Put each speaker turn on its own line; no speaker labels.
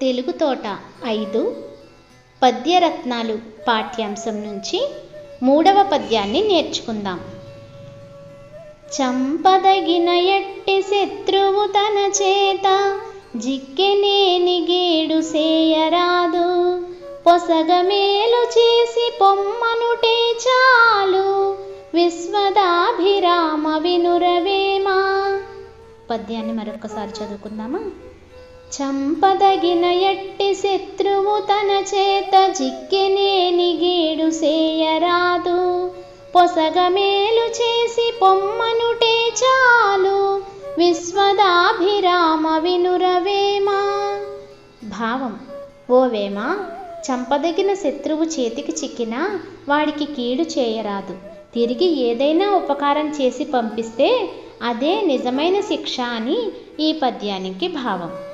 తెలుగు తోట ఐదు. పద్యరత్నాలు పాఠ్యాంశం నుంచి మూడవ పద్యాన్ని నేర్చుకుందాం. చంపదగిన ఎట్టి శత్రువు తన చేత జిక్కెనేని గేడు సేయరాదు. పొసగమేలు చేసి పొమ్మనుటే చాలు విశ్వదాభిరామ వినురవేమా. పద్యాన్ని మరొకసారి చదువుకుందామా? చంపదగిన ఎట్టి శత్రువు తన చేత జిక్కినేని గేడు సేయరాదు. పొసగమేలు చేసి పొమ్మనుటే చాలు. విశ్వదాభిరామ వినురవేమా. భావం ఓ వేమా చంపదగిన శత్రువు చేతికి చిక్కినా వాడికి కీడు చేయరాదు. తిరిగి ఏదైనా ఉపకారం చేసి పంపిస్తే అదే నిజమైన శిక్ష అని ఈ పద్యానికి భావం.